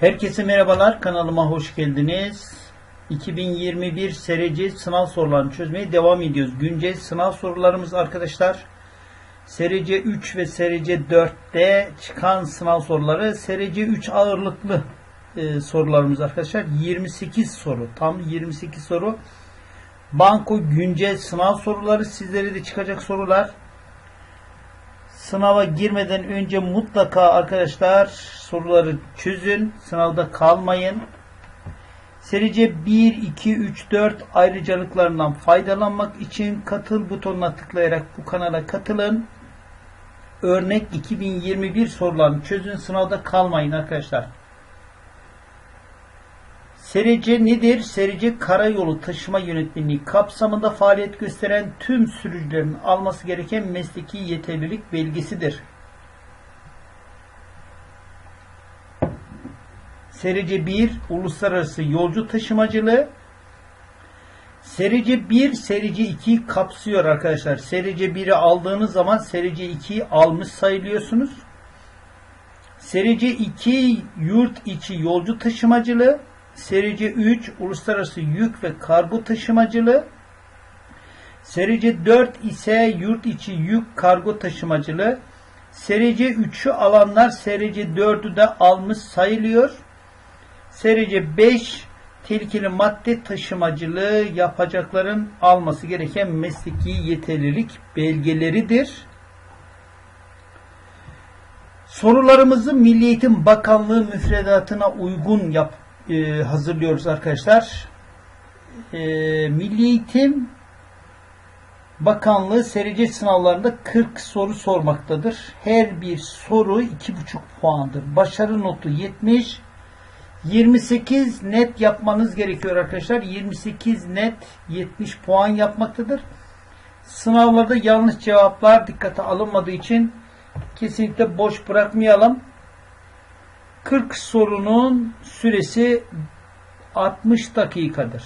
Herkese merhabalar. Kanalıma hoş geldiniz. 2021 SRC sınav sorularını çözmeye devam ediyoruz. Güncel sınav sorularımız arkadaşlar. SRC 3 ve SRC 4'te çıkan sınav soruları SRC 3 ağırlıklı e, sorularımız arkadaşlar. 28 soru. Tam 28 soru. Banko güncel sınav soruları sizlere de çıkacak sorular. Sınava girmeden önce mutlaka arkadaşlar soruları çözün. Sınavda kalmayın. Serice 1, 2, 3, 4 ayrıcalıklarından faydalanmak için katıl butonuna tıklayarak bu kanala katılın. Örnek 2021 sorularını çözün. Sınavda kalmayın arkadaşlar. Serice nedir? Serice karayolu taşıma yönetmenliği kapsamında faaliyet gösteren tüm sürücülerin alması gereken mesleki yeterlilik belgesidir. Serice 1 uluslararası yolcu taşımacılığı. Serice 1, Serice 2 kapsıyor arkadaşlar. Serice 1'i aldığınız zaman Serice 2'yi almış sayılıyorsunuz. Serice 2 yurt içi yolcu taşımacılığı. Serice 3 uluslararası yük ve kargo taşımacılığı. Serice 4 ise yurt içi yük kargo taşımacılığı. Serice 3'ü alanlar Serice 4'ü de almış sayılıyor. Serice 5 tehlikeli madde taşımacılığı yapacakların alması gereken mesleki yeterlilik belgeleridir. Sorularımızı Milli Eğitim Bakanlığı müfredatına uygun yap, e, hazırlıyoruz arkadaşlar. E, Milli Eğitim Bakanlığı serice sınavlarında 40 soru sormaktadır. Her bir soru 2,5 puandır. Başarı notu 70. 28 net yapmanız gerekiyor arkadaşlar. 28 net 70 puan yapmaktadır. Sınavlarda yanlış cevaplar dikkate alınmadığı için kesinlikle boş bırakmayalım. 40 sorunun süresi 60 dakikadır.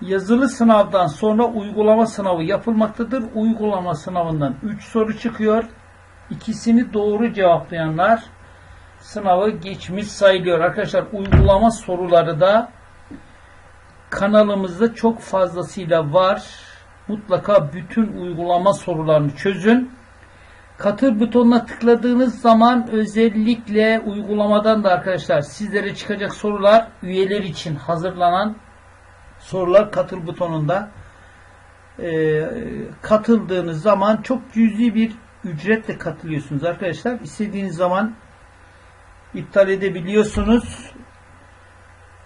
Yazılı sınavdan sonra uygulama sınavı yapılmaktadır. Uygulama sınavından 3 soru çıkıyor. İkisini doğru cevaplayanlar sınavı geçmiş sayılıyor. Arkadaşlar uygulama soruları da kanalımızda çok fazlasıyla var. Mutlaka bütün uygulama sorularını çözün. Katıl butonuna tıkladığınız zaman özellikle uygulamadan da arkadaşlar sizlere çıkacak sorular üyeler için hazırlanan sorular katıl butonunda e, katıldığınız zaman çok cüzi bir ücretle katılıyorsunuz arkadaşlar. İstediğiniz zaman iptal edebiliyorsunuz.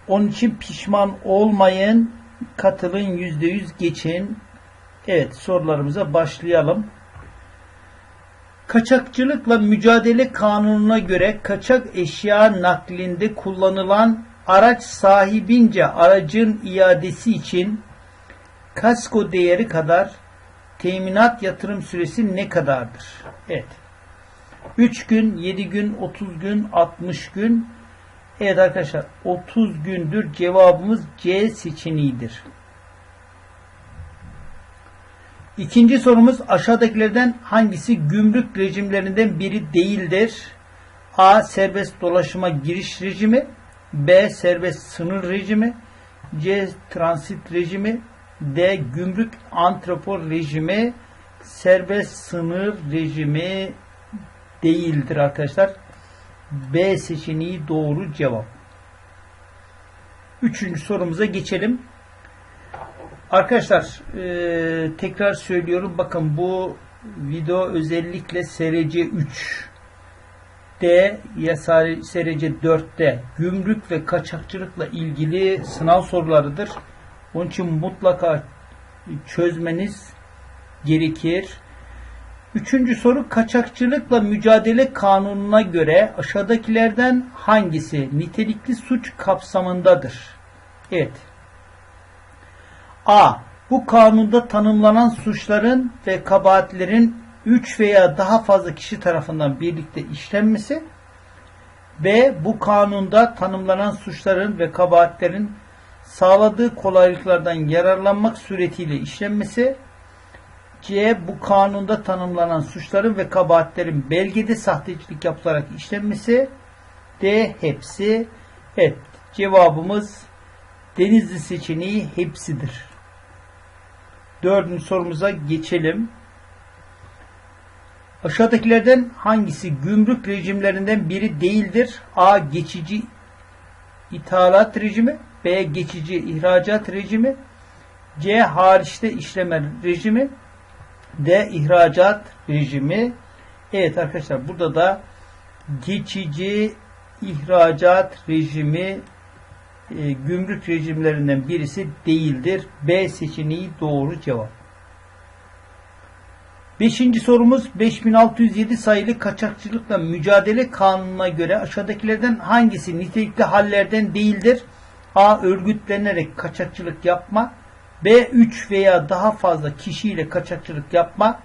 Onun için pişman olmayın. Katılın %100 geçin. Evet sorularımıza başlayalım. Kaçakçılıkla mücadele kanununa göre kaçak eşya naklinde kullanılan araç sahibince aracın iadesi için kasko değeri kadar teminat yatırım süresi ne kadardır? Evet. 3 gün, 7 gün, 30 gün, 60 gün. Evet arkadaşlar 30 gündür cevabımız C seçeneğidir. İkinci sorumuz aşağıdakilerden hangisi gümrük rejimlerinden biri değildir? A. Serbest dolaşıma giriş rejimi B. Serbest sınır rejimi C. Transit rejimi D. Gümrük antrepor rejimi Serbest sınır rejimi değildir arkadaşlar. B seçeneği doğru cevap. Üçüncü sorumuza geçelim. Arkadaşlar e, tekrar söylüyorum. Bakın bu video özellikle SRC 3 D ya SRC 4'te gümrük ve kaçakçılıkla ilgili sınav sorularıdır. Onun için mutlaka çözmeniz gerekir. Üçüncü soru kaçakçılıkla mücadele kanununa göre aşağıdakilerden hangisi nitelikli suç kapsamındadır? Evet. A. Bu kanunda tanımlanan suçların ve kabahatlerin 3 veya daha fazla kişi tarafından birlikte işlenmesi. B. Bu kanunda tanımlanan suçların ve kabahatlerin sağladığı kolaylıklardan yararlanmak suretiyle işlenmesi. C. Bu kanunda tanımlanan suçların ve kabahatlerin belgede sahtecilik yapılarak işlenmesi. D. Hepsi. Evet. Cevabımız Denizli seçeneği hepsidir. Dördüncü sorumuza geçelim. Aşağıdakilerden hangisi gümrük rejimlerinden biri değildir? A. Geçici ithalat rejimi B. Geçici ihracat rejimi C. Hariçte işleme rejimi D. ihracat rejimi Evet arkadaşlar burada da geçici ihracat rejimi e, gümrük rejimlerinden birisi değildir. B seçeneği doğru cevap. Beşinci sorumuz 5607 sayılı kaçakçılıkla mücadele kanununa göre aşağıdakilerden hangisi nitelikli hallerden değildir? A. Örgütlenerek kaçakçılık yapma. B. 3 veya daha fazla kişiyle kaçakçılık yapma.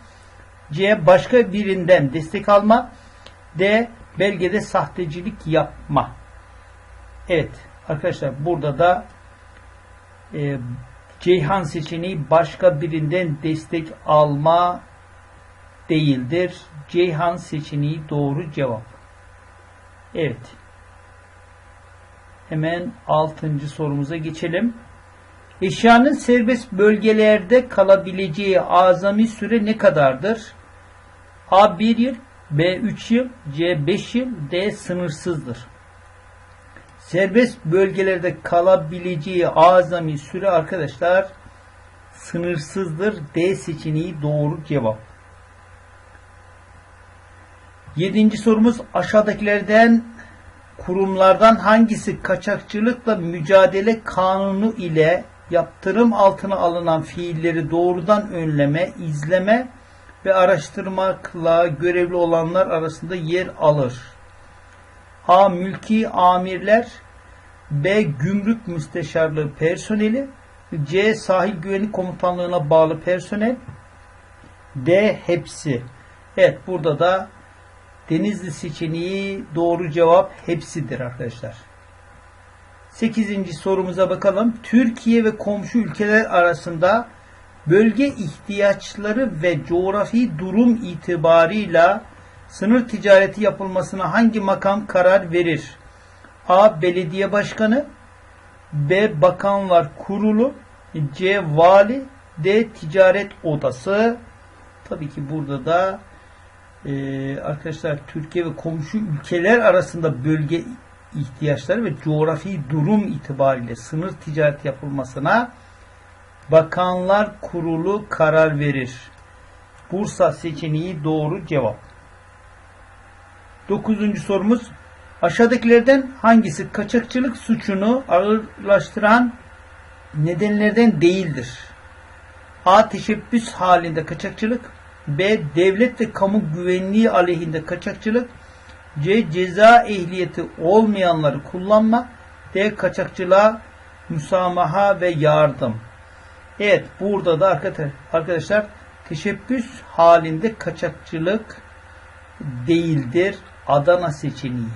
C. Başka birinden destek alma. D. Belgede sahtecilik yapma. Evet arkadaşlar burada da e, Ceyhan seçeneği başka birinden destek alma değildir. Ceyhan seçeneği doğru cevap. Evet. Hemen altıncı sorumuza geçelim. Eşyanın serbest bölgelerde kalabileceği azami süre ne kadardır? A 1 yıl, B 3 yıl, C 5 yıl, D sınırsızdır. Serbest bölgelerde kalabileceği azami süre arkadaşlar sınırsızdır. D seçeneği doğru cevap. Yedinci sorumuz aşağıdakilerden kurumlardan hangisi kaçakçılıkla mücadele kanunu ile yaptırım altına alınan fiilleri doğrudan önleme, izleme ve araştırmakla görevli olanlar arasında yer alır? A. Mülki amirler B. Gümrük müsteşarlığı personeli C. Sahil güvenlik komutanlığına bağlı personel D. Hepsi. Evet burada da Denizli seçeneği doğru cevap hepsidir arkadaşlar. 8. sorumuza bakalım. Türkiye ve komşu ülkeler arasında bölge ihtiyaçları ve coğrafi durum itibarıyla sınır ticareti yapılmasına hangi makam karar verir? A. Belediye Başkanı B. Bakanlar Kurulu C. Vali D. Ticaret Odası Tabii ki burada da e, arkadaşlar Türkiye ve komşu ülkeler arasında bölge ihtiyaçları ve coğrafi durum itibariyle sınır ticaret yapılmasına Bakanlar Kurulu karar verir. Bursa seçeneği doğru cevap. Dokuzuncu sorumuz aşağıdakilerden hangisi kaçakçılık suçunu ağırlaştıran nedenlerden değildir? A. Teşebbüs halinde kaçakçılık B. Devlet ve kamu güvenliği aleyhinde kaçakçılık C. Ceza ehliyeti olmayanları kullanma D. Kaçakçılığa müsamaha ve yardım Evet burada da arkadaşlar teşebbüs halinde kaçakçılık değildir. Adana seçeneği.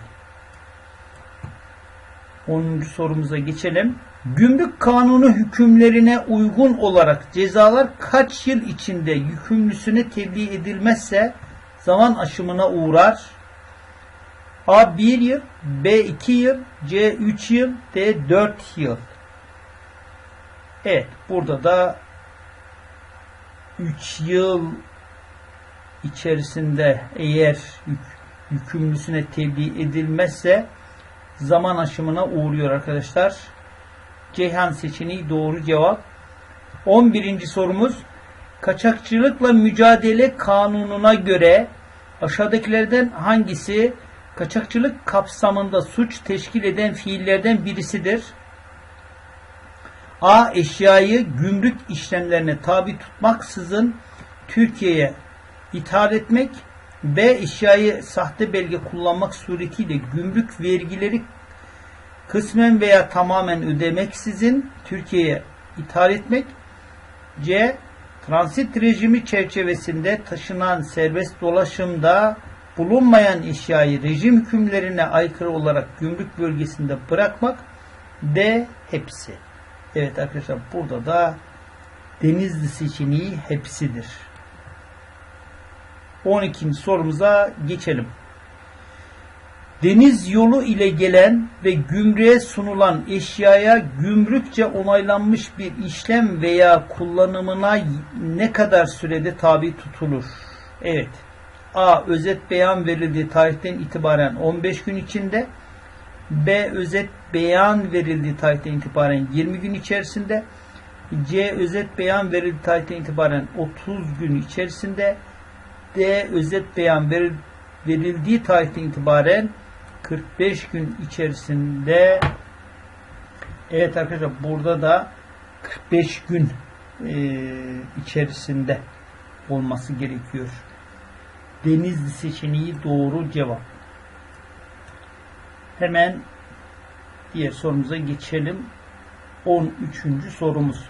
10. sorumuza geçelim. Gümrük kanunu hükümlerine uygun olarak cezalar kaç yıl içinde yükümlüsüne tebliğ edilmezse zaman aşımına uğrar? A 1 yıl, B 2 yıl, C 3 yıl, D 4 yıl. Evet, burada da 3 yıl içerisinde eğer yükümlüsüne tebliğ edilmezse zaman aşımına uğruyor arkadaşlar. Ceyhan seçeneği doğru cevap. 11. sorumuz kaçakçılıkla mücadele kanununa göre aşağıdakilerden hangisi kaçakçılık kapsamında suç teşkil eden fiillerden birisidir? A. Eşyayı gümrük işlemlerine tabi tutmaksızın Türkiye'ye ithal etmek. B. Eşyayı sahte belge kullanmak suretiyle gümrük vergileri kısmen veya tamamen ödemeksizin Türkiye'ye ithal etmek. C. Transit rejimi çerçevesinde taşınan serbest dolaşımda bulunmayan eşyayı rejim hükümlerine aykırı olarak gümrük bölgesinde bırakmak. D. Hepsi. Evet arkadaşlar burada da Denizli seçeneği hepsidir. 12. sorumuza geçelim. Deniz yolu ile gelen ve gümrüğe sunulan eşyaya gümrükçe onaylanmış bir işlem veya kullanımına ne kadar sürede tabi tutulur? Evet. A. Özet beyan verildiği tarihten itibaren 15 gün içinde. B. Özet beyan verildiği tarihten itibaren 20 gün içerisinde. C. Özet beyan verildiği tarihten itibaren 30 gün içerisinde. D. Özet beyan veril- verildiği tarihten itibaren 45 gün içerisinde Evet arkadaşlar burada da 45 gün e, içerisinde olması gerekiyor. Denizli seçeneği doğru cevap. Hemen diğer sorumuza geçelim. 13. sorumuz.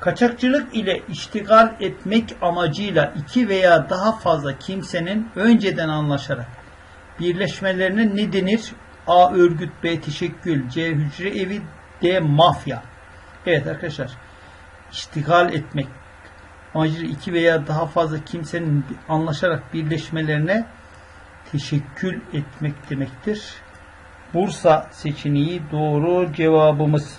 Kaçakçılık ile iştigal etmek amacıyla iki veya daha fazla kimsenin önceden anlaşarak birleşmelerine ne denir? A. Örgüt B. Teşekkül C. Hücre evi D. Mafya Evet arkadaşlar iştigal etmek amacıyla iki veya daha fazla kimsenin anlaşarak birleşmelerine teşekkül etmek demektir. Bursa seçeneği doğru cevabımız.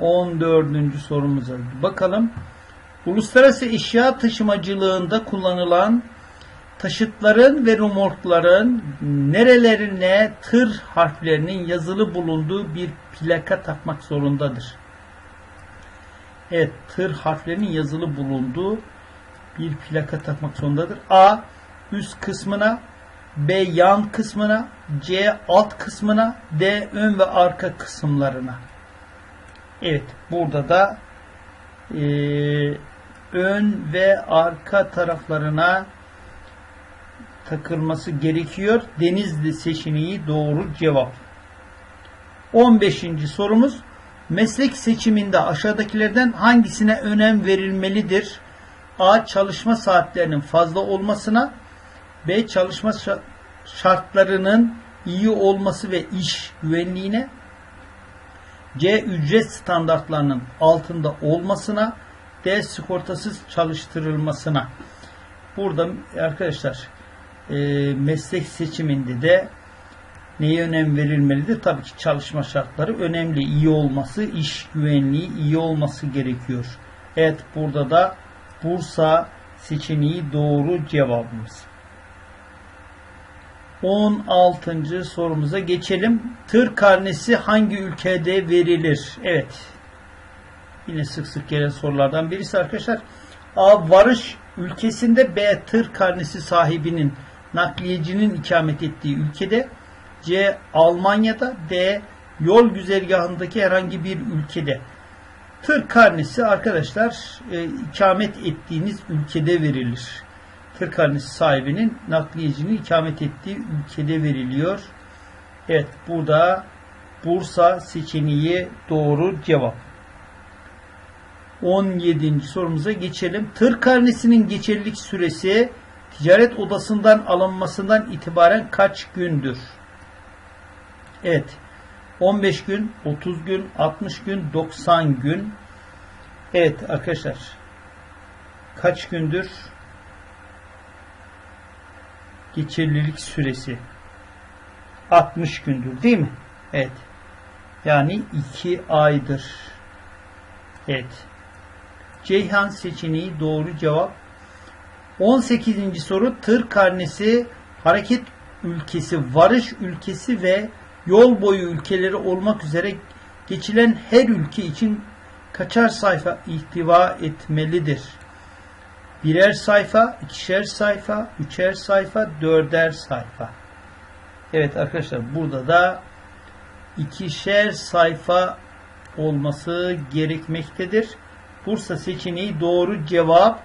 14. sorumuza bakalım. Uluslararası eşya taşımacılığında kullanılan taşıtların ve remorkların nerelerine tır harflerinin yazılı bulunduğu bir plaka takmak zorundadır. Evet, tır harflerinin yazılı bulunduğu bir plaka takmak zorundadır. A. Üst kısmına B. Yan kısmına C. Alt kısmına D. Ön ve arka kısımlarına. Evet, burada da e, ön ve arka taraflarına takılması gerekiyor. Denizli seçeneği doğru cevap. 15. sorumuz meslek seçiminde aşağıdakilerden hangisine önem verilmelidir? A. Çalışma saatlerinin fazla olmasına B. Çalışma şartlarının iyi olması ve iş güvenliğine C. Ücret standartlarının altında olmasına D. Sigortasız çalıştırılmasına Burada arkadaşlar e, meslek seçiminde de neye önem verilmelidir? Tabii ki çalışma şartları önemli. iyi olması, iş güvenliği iyi olması gerekiyor. Evet burada da Bursa seçeneği doğru cevabımız. 16. sorumuza geçelim. Tır karnesi hangi ülkede verilir? Evet. Yine sık sık gelen sorulardan birisi arkadaşlar. A. Varış ülkesinde B. Tır karnesi sahibinin nakliyecinin ikamet ettiği ülkede C. Almanya'da D. Yol güzergahındaki herhangi bir ülkede. Tır karnesi arkadaşlar e, ikamet ettiğiniz ülkede verilir. Tır karnesi sahibinin nakliyecinin ikamet ettiği ülkede veriliyor. Evet burada Bursa seçeneği doğru cevap. 17. sorumuza geçelim. Tır karnesinin geçerlilik süresi ticaret odasından alınmasından itibaren kaç gündür? Evet. 15 gün, 30 gün, 60 gün, 90 gün. Evet arkadaşlar. Kaç gündür? Geçerlilik süresi. 60 gündür değil mi? Evet. Yani 2 aydır. Evet. Ceyhan seçeneği doğru cevap. 18. soru tır karnesi hareket ülkesi, varış ülkesi ve yol boyu ülkeleri olmak üzere geçilen her ülke için kaçar sayfa ihtiva etmelidir? Birer sayfa, ikişer sayfa, üçer sayfa, dörder sayfa. Evet arkadaşlar burada da ikişer sayfa olması gerekmektedir. Bursa seçeneği doğru cevap.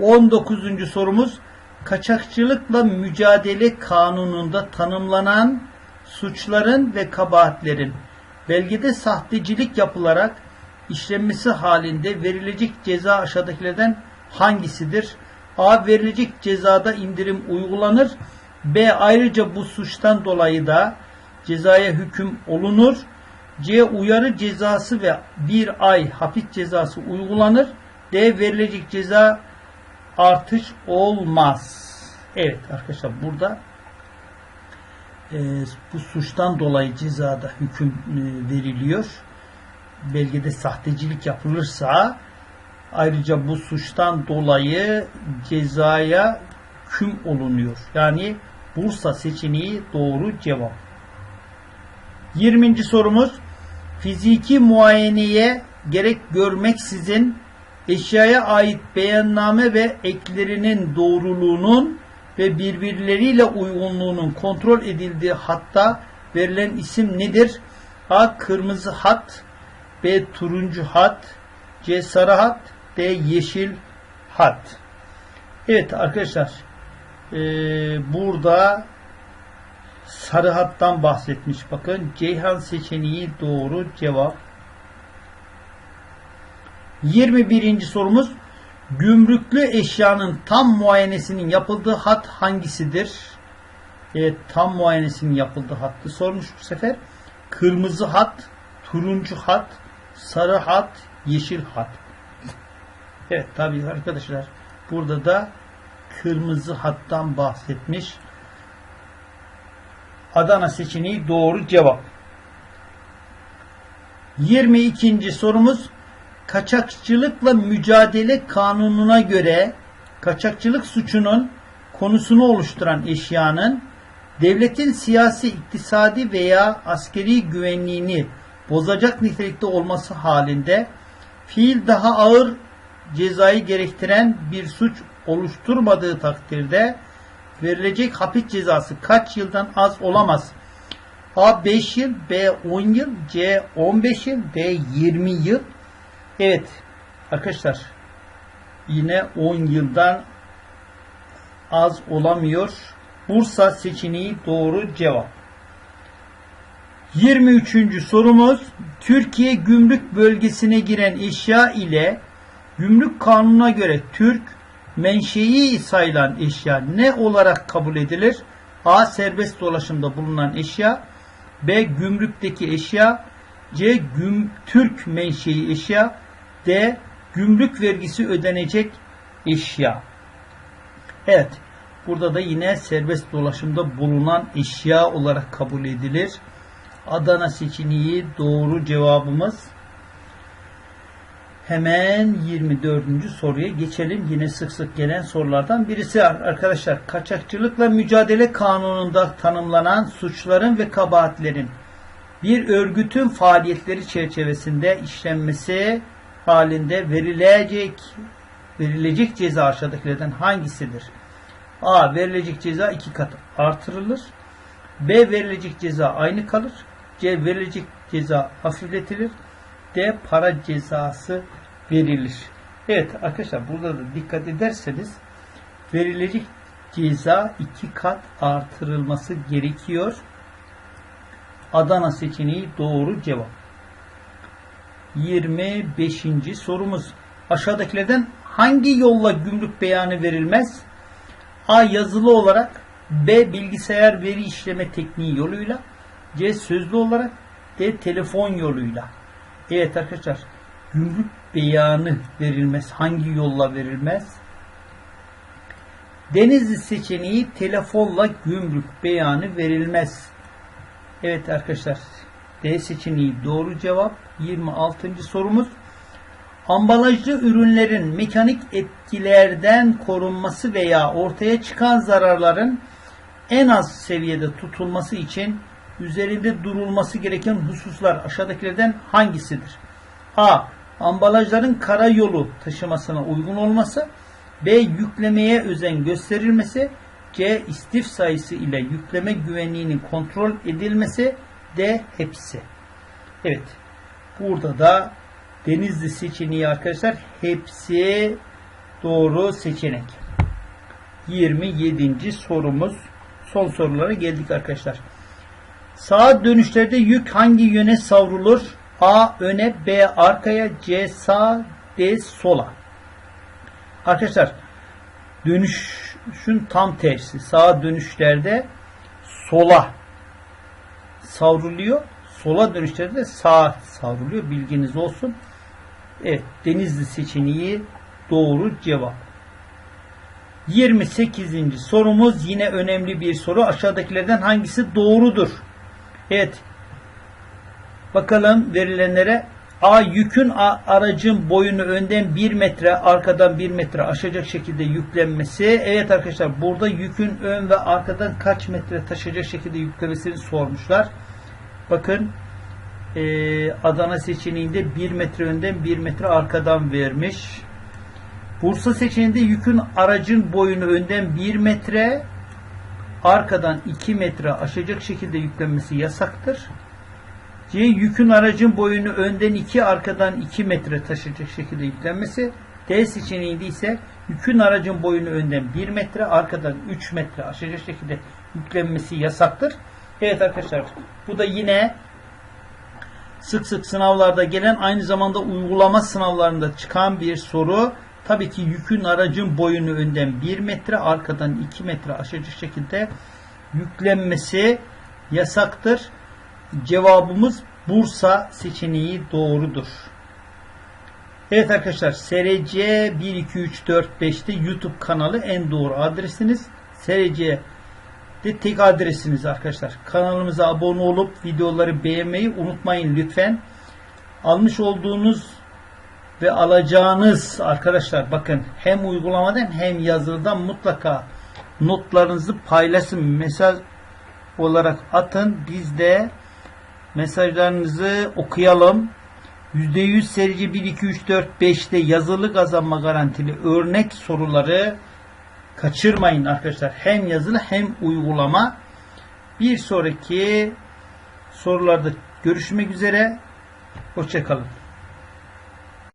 19. sorumuz kaçakçılıkla mücadele kanununda tanımlanan suçların ve kabahatlerin belgede sahtecilik yapılarak işlenmesi halinde verilecek ceza aşağıdakilerden hangisidir? A. Verilecek cezada indirim uygulanır. B. Ayrıca bu suçtan dolayı da cezaya hüküm olunur. C. Uyarı cezası ve bir ay hapis cezası uygulanır. D. Verilecek ceza artış olmaz. Evet arkadaşlar burada e, bu suçtan dolayı cezada hüküm e, veriliyor. Belgede sahtecilik yapılırsa ayrıca bu suçtan dolayı cezaya hüküm olunuyor. Yani Bursa seçeneği doğru cevap. 20. sorumuz fiziki muayeneye gerek görmeksizin eşyaya ait beyanname ve eklerinin doğruluğunun ve birbirleriyle uygunluğunun kontrol edildiği hatta verilen isim nedir? A. Kırmızı hat B. Turuncu hat C. Sarı hat D. Yeşil hat Evet arkadaşlar ee, burada sarı hattan bahsetmiş. Bakın Ceyhan seçeneği doğru cevap. 21. sorumuz Gümrüklü eşyanın tam muayenesinin yapıldığı hat hangisidir? Evet, tam muayenesinin yapıldığı hattı sormuş bu sefer. Kırmızı hat, turuncu hat, sarı hat, yeşil hat. Evet tabi arkadaşlar burada da kırmızı hattan bahsetmiş. Adana seçeneği doğru cevap. 22. sorumuz kaçakçılıkla mücadele kanununa göre kaçakçılık suçunun konusunu oluşturan eşyanın devletin siyasi, iktisadi veya askeri güvenliğini bozacak nitelikte olması halinde fiil daha ağır cezayı gerektiren bir suç oluşturmadığı takdirde verilecek hapis cezası kaç yıldan az olamaz? A 5 yıl, B 10 yıl, C 15 yıl, D 20 yıl. Evet arkadaşlar yine 10 yıldan az olamıyor. Bursa seçeneği doğru cevap. 23. sorumuz Türkiye gümrük bölgesine giren eşya ile gümrük kanununa göre Türk menşei sayılan eşya ne olarak kabul edilir? A. Serbest dolaşımda bulunan eşya B. Gümrükteki eşya C. Güm, Türk menşei eşya D. Gümrük vergisi ödenecek eşya. Evet. Burada da yine serbest dolaşımda bulunan eşya olarak kabul edilir. Adana seçeneği doğru cevabımız. Hemen 24. soruya geçelim. Yine sık sık gelen sorulardan birisi arkadaşlar. Kaçakçılıkla mücadele kanununda tanımlanan suçların ve kabahatlerin bir örgütün faaliyetleri çerçevesinde işlenmesi halinde verilecek verilecek ceza aşağıdakilerden hangisidir? A. Verilecek ceza iki kat artırılır. B. Verilecek ceza aynı kalır. C. Verilecek ceza hafifletilir. D. Para cezası verilir. Evet arkadaşlar burada da dikkat ederseniz verilecek ceza iki kat artırılması gerekiyor. Adana seçeneği doğru cevap. 25. sorumuz. Aşağıdakilerden hangi yolla gümrük beyanı verilmez? A. Yazılı olarak B. Bilgisayar veri işleme tekniği yoluyla C. Sözlü olarak D. Telefon yoluyla Evet arkadaşlar gümrük beyanı verilmez. Hangi yolla verilmez? Denizli seçeneği telefonla gümrük beyanı verilmez. Evet arkadaşlar D seçeneği doğru cevap. 26. sorumuz. Ambalajlı ürünlerin mekanik etkilerden korunması veya ortaya çıkan zararların en az seviyede tutulması için üzerinde durulması gereken hususlar aşağıdakilerden hangisidir? A. Ambalajların karayolu taşımasına uygun olması. B. Yüklemeye özen gösterilmesi. C. istif sayısı ile yükleme güvenliğinin kontrol edilmesi. D. Hepsi. Evet. Burada da Denizli seçeneği arkadaşlar hepsi doğru seçenek. 27. sorumuz. Son sorulara geldik arkadaşlar. Sağa dönüşlerde yük hangi yöne savrulur? A öne, B arkaya, C sağ, D sola. Arkadaşlar dönüşün tam tersi. Sağa dönüşlerde sola savruluyor. Sola dönüşlerde sağa savruluyor. Bilginiz olsun. Evet. Denizli seçeneği doğru cevap. 28. sorumuz yine önemli bir soru. Aşağıdakilerden hangisi doğrudur? Evet. Bakalım verilenlere. A. Yükün aracın boyunu önden 1 metre, arkadan 1 metre aşacak şekilde yüklenmesi. Evet arkadaşlar burada yükün ön ve arkadan kaç metre taşıyacak şekilde yüklemesini sormuşlar. Bakın eee, Adana seçeneğinde 1 metre önden 1 metre arkadan vermiş. Bursa seçeneğinde yükün aracın boyunu önden 1 metre, arkadan 2 metre aşacak şekilde yüklenmesi yasaktır. C. Yükün aracın boyunu önden 2, arkadan 2 metre taşıyacak şekilde yüklenmesi. D seçeneğinde ise yükün aracın boyunu önden 1 metre, arkadan 3 metre aşacak şekilde yüklenmesi yasaktır. Evet arkadaşlar bu da yine sık sık sınavlarda gelen aynı zamanda uygulama sınavlarında çıkan bir soru. Tabii ki yükün aracın boyunu önden 1 metre arkadan 2 metre aşacak şekilde yüklenmesi yasaktır. Cevabımız Bursa seçeneği doğrudur. Evet arkadaşlar SRC 1 2 3 4 5'te YouTube kanalı en doğru adresiniz. SRC de tek adresiniz arkadaşlar. Kanalımıza abone olup videoları beğenmeyi unutmayın lütfen. Almış olduğunuz ve alacağınız arkadaşlar bakın hem uygulamadan hem yazılıdan mutlaka notlarınızı paylaşın. Mesaj olarak atın. Biz de mesajlarınızı okuyalım. %100 serici 1, 2, 3, 4, 5'te yazılı kazanma garantili örnek soruları kaçırmayın arkadaşlar. Hem yazılı hem uygulama. Bir sonraki sorularda görüşmek üzere. Hoşçakalın.